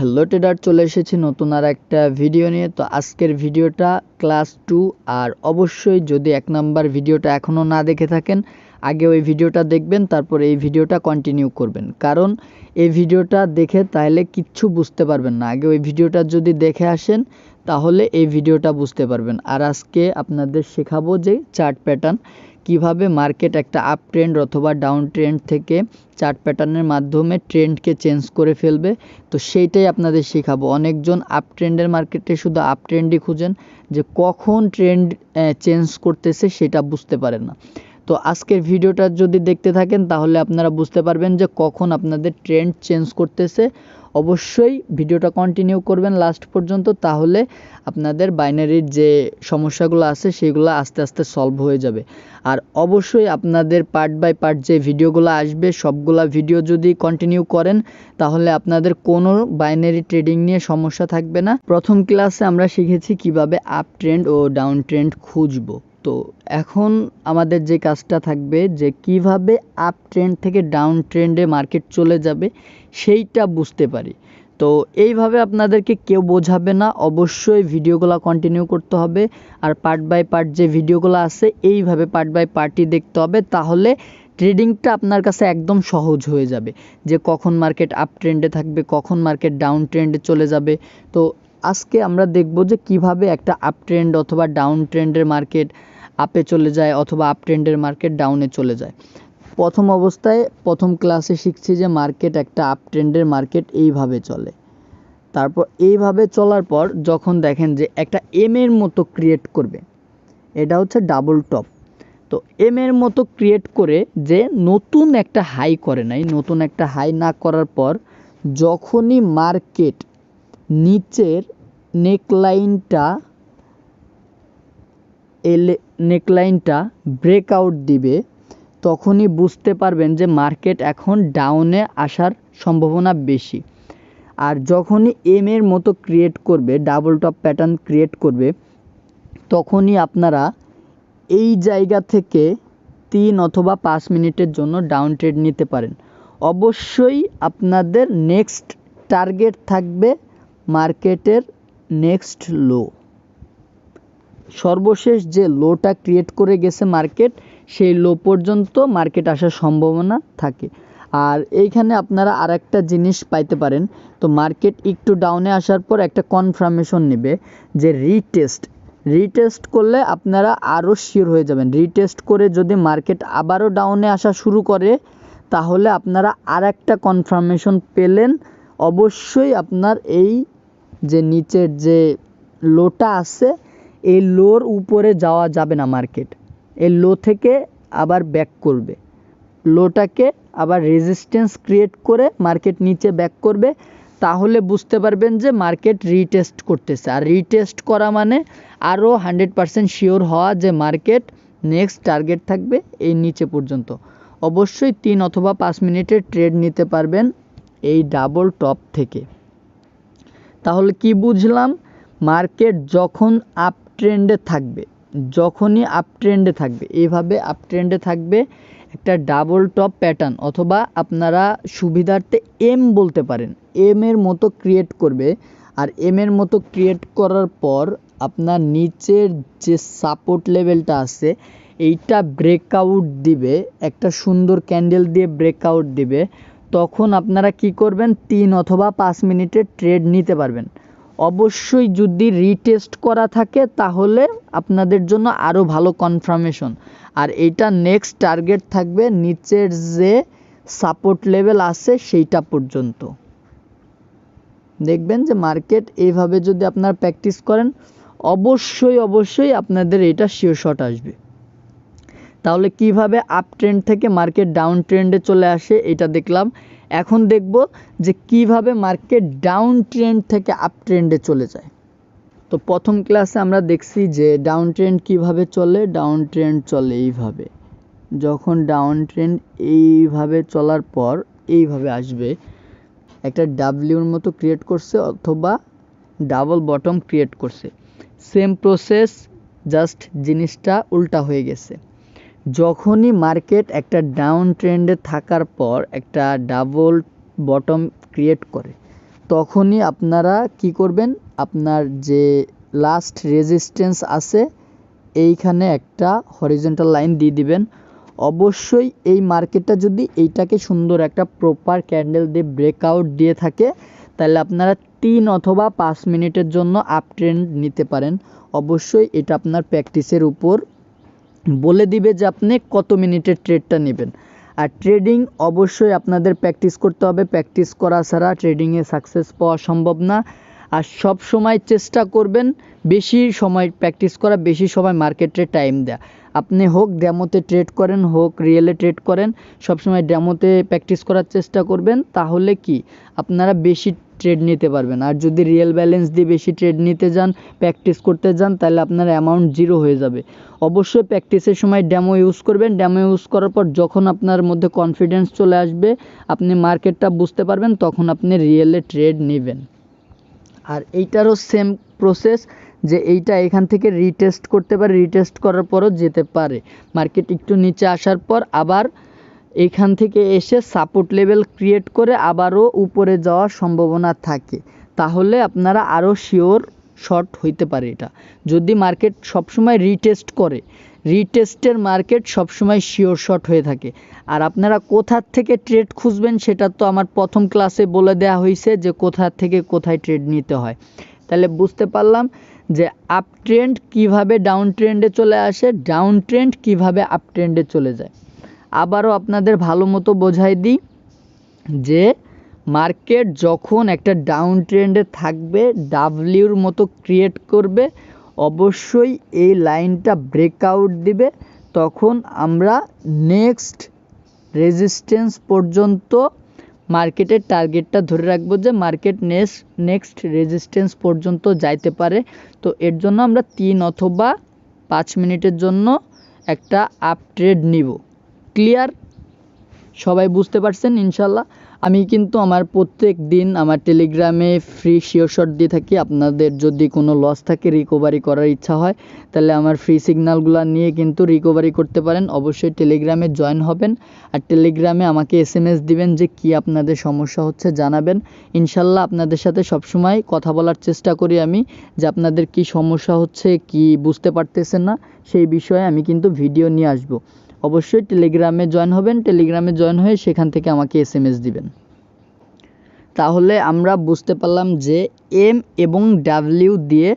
Hello tedder চলে এসেছি নতুন আর একটা ভিডিও নিয়ে। তো আজকের ভিডিওটা ক্লাস টু আর অবশ্যই যদি এক নাম্বার ভিডিওটা এখনও না দেখে থাকেন, আগে ওই ভিডিওটা দেখবেন, তারপর এই ভিডিওটা কন্টিনিউ করবেন। কারণ এই ভিডিওটা দেখে তাহলে কিচ্ছু বুঝতে পারবেন না। আগে ওই ভিডিওটা যদি দেখে আসেন, তাহলে এই ভিডিওটা বুঝতে পারবেন। আর আজকে আপনাদের শেখাবো যে চার্ট প্যাটার্ন কীভাবে মার্কেট একটা আপ ট্রেন্ড অথবা ডাউন ট্রেন্ড থেকে চার্ট প্যাটার্নের মাধ্যমে ট্রেন্ডকে চেঞ্জ করে ফেলবে? তো সেইটাই আপনাদের শেখাবো। অনেকজন আপ ট্রেন্ডের মার্কেটে শুধু আপ ট্রেন্ডই খুঁজেন যে কখন ট্রেন্ড চেঞ্জ করতেছে সেটা বুঝতে পারেন না। তো আজকের ভিডিওটা যদি দেখতে থাকেন তাহলে আপনারা বুঝতে পারবেন যে কখন আপনাদের ট্রেন্ড চেঞ্জ করতেছে। অবশ্যই ভিডিওটা কন্টিনিউ করবেন লাস্ট পর্যন্ত, তাহলে আপনাদের বাইনারির যে সমস্যাগুলো আছে, সেগুলো আস্তে আস্তে সলভ হয়ে যাবে। আর অবশ্যই আপনাদের পার্ট বাই পার্ট যে ভিডিওগুলো আসবে, সবগুলা ভিডিও যদি কন্টিনিউ করেন, তাহলে আপনাদের কোনো বাইনারি ট্রেডিং নিয়ে সমস্যা থাকবে না। প্রথম ক্লাসে আমরা শিখেছি কীভাবে আপ ট্রেন্ড ও ডাউন ট্রেন্ড খুঁজবো। তো এখন আমাদের যে কাজটা থাকবে যে কীভাবে আপ ট্রেন্ড থেকে ডাউন ট্রেন্ডে মার্কেট চলে যাবে সেইটা বুঝতে পারি। তো এইভাবে আপনাদেরকে কেউ বোঝাবে না, অবশ্যই ভিডিওগুলো কন্টিনিউ করতে হবে আর পার্ট বাই পার্ট যে ভিডিওগুলো আছে এইভাবে পার্ট বাই পার্টই দেখতে হবে তাহলে ট্রেডিংটা আপনার কাছে একদম সহজ হয়ে যাবে যে কখন মার্কেট আপ ট্রেন্ডে থাকবে, কখন মার্কেট ডাউন ট্রেন্ডে চলে যাবে। তো আজকে আমরা দেখব যে কীভাবে একটা আপ ট্রেন্ড অথবা ডাউন ট্রেন্ডের মার্কেট আপে চলে যায় অথবা আপ ট্রেন্ডের মার্কেট ডাউনে চলে যায়। প্রথম অবস্থায় প্রথম ক্লাসে শিখছি যে মার্কেট একটা আপ ট্রেন্ডের মার্কেট এইভাবে চলে। তারপর এইভাবে চলার পর যখন দেখেন যে একটা এম এর মতো ক্রিয়েট করবে, এটা হচ্ছে ডাবল টপ তো এম এর মতো ক্রিয়েট করে যে নতুন একটা হাই করে নাই, নতুন একটা হাই না করার পর যখনই মার্কেট নিচের নেকলাইনটা এলে, নেকলাইনটা ব্রেকআউট দিবে, তখনই বুঝতে পারবেন যে মার্কেট এখন ডাউনে আসার সম্ভাবনা বেশি। আর যখনই এম এর মতো ক্রিয়েট করবে ডাবল টপ প্যাটার্ন ক্রিয়েট করবে, তখনই আপনারা এই জায়গা থেকে তিন অথবা পাঁচ মিনিটের জন্য ডাউন ট্রেড নিতে পারেন। অবশ্যই আপনাদের নেক্সট টার্গেট থাকবে মার্কেটের নেক্সট লো। সর্বশেষ যে লোটা ক্রিয়েট করে গেছে মার্কেট, সেই লো পর্যন্ত মার্কেট আসার সম্ভাবনা থাকে। আর এইখানে আপনারা আর একটা জিনিস পাইতে পারেন। তো মার্কেট একটু ডাউনে আসার পর একটা কনফার্মেশন নেবে যে রিটেস্ট রিটেস্ট করলে আপনারা আরও শিওর হয়ে যাবেন। রিটেস্ট করে যদি মার্কেট আবারও ডাউনে আসা শুরু করে, তাহলে আপনারা আর একটা কনফার্মেশন পেলেন। অবশ্যই আপনার এই যে নিচের যে লোটা আছে, এই লোর উপরে যাওয়া যাবে না মার্কেট এই লো থেকে আবার ব্যাক করবে। লোটাকে আবার রেজিস্ট্যান্স ক্রিয়েট করে মার্কেট নিচে ব্যাক করবে। তাহলে বুঝতে পারবেন যে মার্কেট রিটেস্ট করতেছে। আর রিটেস্ট করা মানে আরও হান্ড্রেড পারসেন্ট শিওর হওয়া যে মার্কেট নেক্সট টার্গেট থাকবে এই নিচে পর্যন্ত। অবশ্যই তিন অথবা পাঁচ মিনিটের ট্রেড নিতে পারবেন এই ডাবল টপ থেকে। তাহলে কি বুঝলাম? মার্কেট যখন আপ ট্রেন্ডে থাকবে, যখনই আপ ট্রেন্ডে থাকবে এইভাবে আপ ট্রেন্ডে থাকবে একটা ডাবল টপ প্যাটার্ন অথবা আপনারা সুবিধার্থে এম বলতে পারেন। এম এর মতো ক্রিয়েট করবে আর এম এর মতো ক্রিয়েট করার পর আপনার নিচের যে সাপোর্ট লেভেলটা আছে, এইটা ব্রেকআউট দিবে, একটা সুন্দর ক্যান্ডেল দিয়ে ব্রেকআউট দিবে। তখন আপনারা কি করবেন? তিন অথবা পাঁচ মিনিটের ট্রেড নিতে পারবেন। অবশ্যই যদি রিটেস্ট করা থাকে, তাহলে আপনাদের জন্য আরও ভালো কনফার্মেশন আর এইটা নেক্সট টার্গেট থাকবে নিচের যে সাপোর্ট লেভেল আছে, সেইটা পর্যন্ত। দেখবেন যে মার্কেট এইভাবে যদি আপনারা প্র্যাকটিস করেন, অবশ্যই অবশ্যই আপনাদের এটা শিওর শট আসবে। তাহলে কীভাবে আপ ট্রেন্ড থেকে মার্কেট ডাউন ট্রেন্ডে চলে আসে এটা দেখলাম। এখন দেখব যে কীভাবে মার্কেট ডাউন ট্রেন্ড থেকে আপ ট্রেন্ডে চলে যায়। তো প্রথম ক্লাসে আমরা দেখছি যে ডাউন ট্রেন্ড কীভাবে চলে? ডাউন ট্রেন্ড চলে এইভাবে। যখন ডাউন ট্রেন্ড এইভাবে চলার পর এইভাবে আসবে, একটা ডাব্লিউর মতো ক্রিয়েট করছে অথবা ডাবল বটম ক্রিয়েট করছে। সেম প্রসেস জাস্ট জিনিসটা উল্টা হয়ে গেছে। যখনই মার্কেট একটা ডাউন ট্রেন্ডে থাকার পর একটা ডাবল বটম ক্রিয়েট করে, তখনই আপনারা কি করবেন? আপনার যে লাস্ট রেজিস্ট্যান্স আছে, এইখানে একটা হরিজন্টাল লাইন দিয়ে দিবেন। অবশ্যই এই মার্কেটটা যদি এইটাকে সুন্দর একটা প্রপার ক্যান্ডেল দিয়ে ব্রেকআউট দিয়ে থাকে, তাহলে আপনারা তিন অথবা পাঁচ মিনিটের জন্য আপ ট্রেন্ড নিতে পারেন। অবশ্যই এটা আপনার প্র্যাকটিসের উপর বলে দিবে যে আপনি কত মিনিটের ট্রেডটা নেবেন। আর ট্রেডিং অবশ্যই আপনাদের প্র্যাকটিস করতে হবে। প্র্যাকটিস করা ছাড়া ট্রেডিংয়ে সাকসেস পাওয়া সম্ভব না। আর সব সময় চেষ্টা করবেন বেশি সময় প্র্যাকটিস করা, বেশি সময় মার্কেটে টাইম দেয়া। আপনি হোক ড্যামোতে ট্রেড করেন, হোক রিয়েলে ট্রেড করেন সবসময় ড্যামোতে প্র্যাকটিস করার চেষ্টা করবেন। তাহলে কি? আপনারা বেশি ট্রেড নিতে পারবেন। আর যদি রিয়েল ব্যালেন্স দিয়ে বেশি ট্রেড নিতে যান প্র্যাকটিস করতে যান, তাহলে আপনার অ্যামাউন্ট জিরো হয়ে যাবে। অবশ্যই প্র্যাকটিসের সময় ড্যামো ইউজ করবেন। ড্যামো ইউজ করার পর যখন আপনার মধ্যে কনফিডেন্স চলে আসবে, আপনি মার্কেটটা বুঝতে পারবেন, তখন আপনি রিয়েলে ট্রেড নেবেন। আর এইটারও সেম প্রসেস যে এইটা এখান থেকে রিটেস্ট করতে পারে রিটেস্ট করার পরও যেতে পারে। মার্কেট একটু নিচে আসার পর আবার এখান থেকে এসে সাপোর্ট লেভেল ক্রিয়েট করে আবারও উপরে যাওয়ার সম্ভাবনা থাকে। তাহলে আপনারা আরও শিওর শর্ট হইতে পারে এটা। যদি মার্কেট সবসময় রিটেস্ট করে রিটেস্টের মার্কেট সবসময় শিওর শর্ট হয়ে থাকে। আর আপনারা কোথার থেকে ট্রেড খুঁজবেন সেটা তো আমার প্রথম ক্লাসে বলে দেওয়া হয়েছে যে কোথা থেকে কোথায় ট্রেড নিতে হয়। তাহলে বুঝতে পারলাম যে আপ ট্রেন্ড কীভাবে ডাউন ট্রেন্ডে চলে আসে ডাউন ট্রেন্ড কীভাবে আপ ট্রেন্ডে চলে যায়। আবারও আপনাদের ভালো মতো বোঝাই দিই যে মার্কেট যখন একটা ডাউন ট্রেন্ডে থাকবে ডাব্লিউর মতো ক্রিয়েট করবে, অবশ্যই এই লাইনটা ব্রেকআউট দিবে। তখন আমরা নেক্সট রেজিস্ট্যান্স পর্যন্ত মার্কেটের টার্গেটটা ধরে রাখব যে মার্কেট নেক্সট নেক্সট রেজিস্ট্যান্স পর্যন্ত যাইতে পারে। তো এর জন্য আমরা তিন অথবা পাঁচ মিনিটের জন্য একটা আপ ট্রেড নিব। ক্লিয়ার সবাই বুঝতে পারছেন, ইনশাল্লাহ? আমি কিন্তু আমার প্রত্যেক দিন আমার টেলিগ্রামে ফ্রি শিওর শট দিয়ে থাকি। আপনাদের যদি কোনো লস থাকে রিকভারি করার ইচ্ছা হয়, তাহলে আমার ফ্রি সিগনালগুলো নিয়ে কিন্তু রিকভারি করতে পারেন। অবশ্যই টেলিগ্রামে জয়েন হবেন আর টেলিগ্রামে আমাকে এস এম এস দিবেন যে কি আপনাদের সমস্যা হচ্ছে, জানাবেন। ইনশাল্লাহ আপনাদের সাথে সবসময় কথা বলার চেষ্টা করি আমি যে আপনাদের কি সমস্যা হচ্ছে, কি বুঝতে পারতেছেন না, সেই বিষয়ে আমি কিন্তু ভিডিও নিয়ে আসব। অবশ্যই টেলিগ্রামে জয়েন হবেন, টেলিগ্রামে জয়েন হয়ে সেখান থেকে আমাকে এস এম এস দিবেন। তাহলে আমরা বুঝতে পারলাম যে এম এবং ডাব্লিউ দিয়ে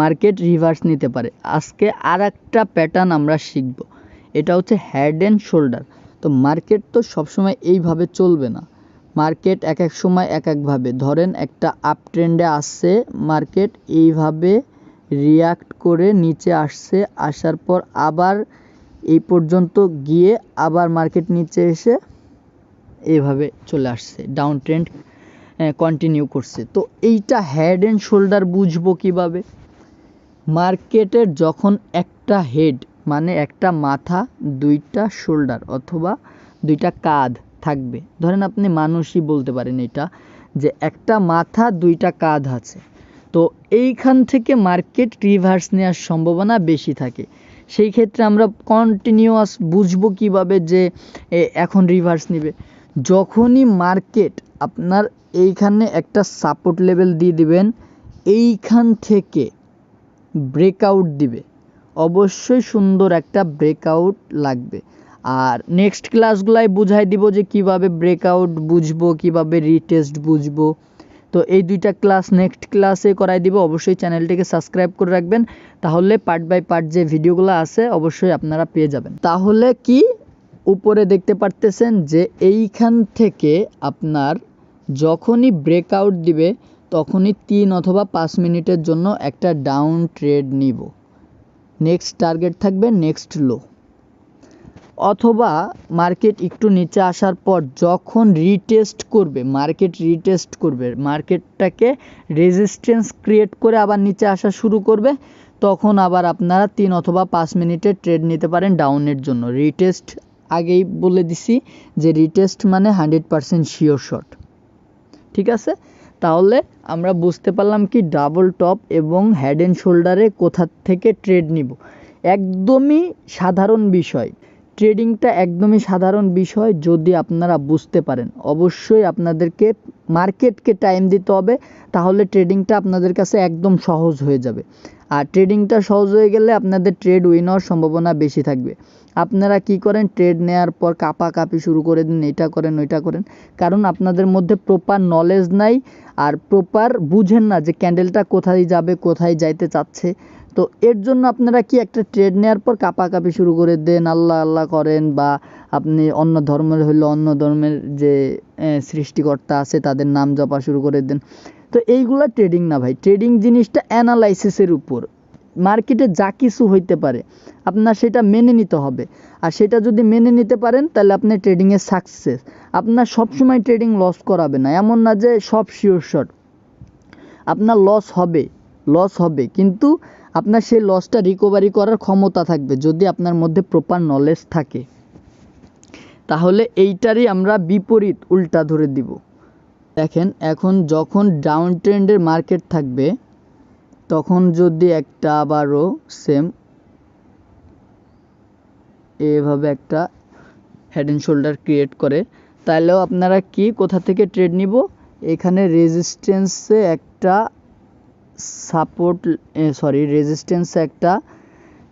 মার্কেট রিভার্স নিতে পারে। আজকে আর একটা প্যাটার্ন আমরা শিখব। এটা হচ্ছে হেড অ্যান্ড শোল্ডার তো মার্কেট তো সবসময় এইভাবে চলবে না। মার্কেট এক এক সময় এক একভাবে ধরেন একটা আপ ট্রেন্ডে আসছে, মার্কেট এইভাবে রিয়াক্ট করে নিচে আসছে, আসার পর আবার এই পর্যন্ত গিয়ে আবার মার্কেট নিচে এসে এভাবে চলে আসছে ডাউন ট্রেন্ড কন্টিনিউ করছে। তো এইটা হেড অ্যান্ড শোল্ডার বুঝব কীভাবে? মার্কেটের যখন একটা হেড মানে একটা মাথা, দুইটা শোল্ডার অথবা দুইটা কাঁধ থাকবে। ধরেন আপনি মানুষই বলতে পারেন এটা, যে একটা মাথা, দুইটা কাঁধ আছে। তো এইখান থেকে মার্কেট রিভার্স নেওয়ার সম্ভাবনা বেশি থাকে। সেই ক্ষেত্রে আমরা কন্টিনিউয়াস বুঝব কীভাবে যে এখন রিভার্স নেবে। যখনই মার্কেট আপনার এইখানে একটা সাপোর্ট লেভেল দিয়ে দিবেন, এইখান থেকে ব্রেকআউট দিবে। অবশ্যই সুন্দর একটা ব্রেকআউট লাগবে। আর নেক্সট ক্লাসগুলাই বুঝাই দিব যে কীভাবে ব্রেকআউট বুঝব, কীভাবে রিটেস্ট বুঝব। তো এই দুইটা ক্লাস নেক্সট ক্লাসে করাই দিব। অবশ্যই চ্যানেলটিকে সাবস্ক্রাইব করে রাখবেন। তাহলে পার্ট বাই পার্ট যে ভিডিওগুলো আছে, অবশ্যই আপনারা পেয়ে যাবেন। তাহলে কি উপরে দেখতে পারতেছেন যে এইখান থেকে আপনার যখনই ব্রেকআউট দিবে, তখনই তিন অথবা পাঁচ মিনিটের জন্য একটা ডাউন ট্রেড নিব। নেক্সট টার্গেট থাকবে নেক্সট লো অথবা মার্কেট একটু নিচে আসার পর যখন রিটেস্ট করবে, মার্কেট রিটেস্ট করবে, মার্কেটটাকে রেজিস্ট্যান্স ক্রিয়েট করে আবার নিচে আসা শুরু করবে, তখন আবার আপনারা তিন অথবা পাঁচ মিনিটের ট্রেড নিতে পারেন ডাউনের জন্য। রিটেস্ট আগেই বলে দিছি যে রিটেস্ট মানে হান্ড্রেড পারসেন্ট শিওর শট ঠিক আছে? তাহলে আমরা বুঝতে পারলাম কি ডাবল টপ এবং হেড অ্যান্ড শোল্ডারে কোথা থেকে ট্রেড নিব। একদমই সাধারণ বিষয়। ট্রেডিংটা একদমই সাধারণ বিষয় যদি আপনারা বুঝতে পারেন। অবশ্যই আপনাদেরকে মার্কেটকে টাইম দিতে হবে, তাহলে ট্রেডিংটা আপনাদের কাছে একদম সহজ হয়ে যাবে। আর ট্রেডিংটা সহজ হয়ে গেলে আপনাদের ট্রেড উইন হওয়ার সম্ভাবনা বেশি থাকবে। আপনারা কি করেন? ট্রেড নেওয়ার পর কাঁপাকাঁপি শুরু করে দিন, এটা করেন, ওইটা করেন। কারণ আপনাদের মধ্যে প্রপার নলেজ নাই আর প্রপার বুঝেন না যে ক্যান্ডেলটা কোথায় যাবে, কোথায় যাইতে চাচ্ছে। তো এর জন্য আপনারা কি একটা ট্রেড নেওয়ার পর কাঁপাকাঁপি শুরু করে দেন, আল্লাহ আল্লাহ করেন বা আপনি অন্য ধর্মের হইলে অন্য ধর্মের যে সৃষ্টিকর্তা আছে, তাদের নাম জপা শুরু করে দেন। তো এইগুলা ট্রেডিং না ভাই। ট্রেডিং জিনিসটা অ্যানালাইসিসের উপর। মার্কেটে যা কিছু হইতে পারে, আপনার সেটা মেনে নিতে হবে। আর সেটা যদি মেনে নিতে পারেন, তাহলে আপনি ট্রেডিংয়ে সাকসেস আপনার সবসময় ট্রেডিং লস করাবে না। এমন না যে সব শিওর শট আপনার লস হবে লস হবে। কিন্তু আপনার সেই লসটা রিকভারি করার ক্ষমতা থাকবে, যদি আপনার মধ্যে প্রপার নলেজ থাকে। তাহলে এইটারই আমরা বিপরীত উল্টা ধরে দিব। দেখেন, এখন যখন ডাউন ট্রেন্ডের মার্কেট থাকবে তখন যদি একটা আবারও সেম এভাবে একটা হেড অ্যান্ড শোল্ডার ক্রিয়েট করে তাহলেও আপনারা কি কোথা থেকে ট্রেড নিব? এখানে রেজিস্ট্যান্সে একটা সাপোর্ট সরি রেজিস্ট্যান্সে একটা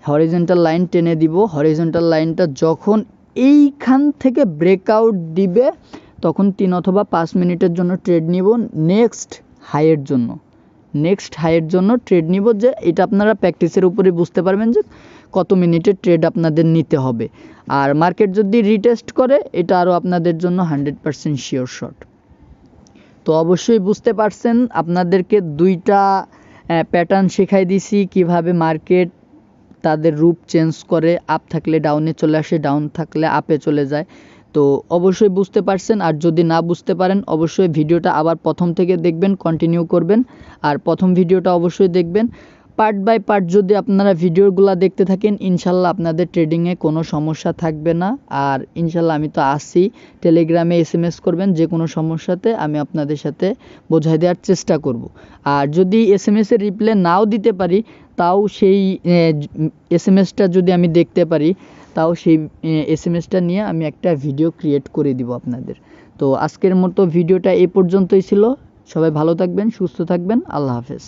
হরিজেন্টাল লাইন টেনে দিব। হরিজেন্টাল লাইনটা যখন এইখান থেকে ব্রেকআউট দিবে, তখন তিন অথবা পাঁচ মিনিটের জন্য ট্রেড নিব। নেক্সট হাইয়ের জন্য। নেক্সট হাইয়ের জন্য ট্রেড নিব যে এটা আপনারা প্র্যাকটিসের উপরে বুঝতে পারবেন যে কত মিনিটের ট্রেড আপনাদের নিতে হবে। আর মার্কেট যদি রিটেস্ট করে, এটা আরও আপনাদের জন্য হান্ড্রেড পারসেন্ট শিওর শট তো অবশ্যই বুঝতে পারছেন, আপনাদেরকে দুইটা প্যাটার্ন শেখাই দিছি কীভাবে মার্কেট তাদের রূপ চেঞ্জ করে আপ থাকলে ডাউনে চলে আসে ডাউন থাকলে আপে চলে যায়। তো অবশ্যই বুঝতে পারছেন আর যদি না বুঝতে পারেন, অবশ্যই ভিডিওটা আবার প্রথম থেকে দেখবেন কন্টিনিউ করবেন। আর প্রথম ভিডিওটা অবশ্যই দেখবেন। পার্ট বাই পার্ট যদি আপনারা ভিডিওগুলো দেখতে থাকেন, ইনশাল্লাহ আপনাদের ট্রেডিংয়ে কোনো সমস্যা থাকবে না। আর ইনশাল্লাহ আমি তো আসি টেলিগ্রামে এস এম এস করবেন, যে কোনো সমস্যাতে আমি আপনাদের সাথে বোঝাই দেওয়ার চেষ্টা করব। আর যদি এস এম এসের রিপ্লাই নাও দিতে পারি, তাও সেই এস এম এসটা যদি আমি দেখতে পারি, তাও সেই এস এম এসটা নিয়ে আমি একটা ভিডিও ক্রিয়েট করে দিব আপনাদের। তো আজকের মতো ভিডিওটা এ পর্যন্তই ছিল। সবাই ভালো থাকবেন, সুস্থ থাকবেন। আল্লাহ হাফেজ।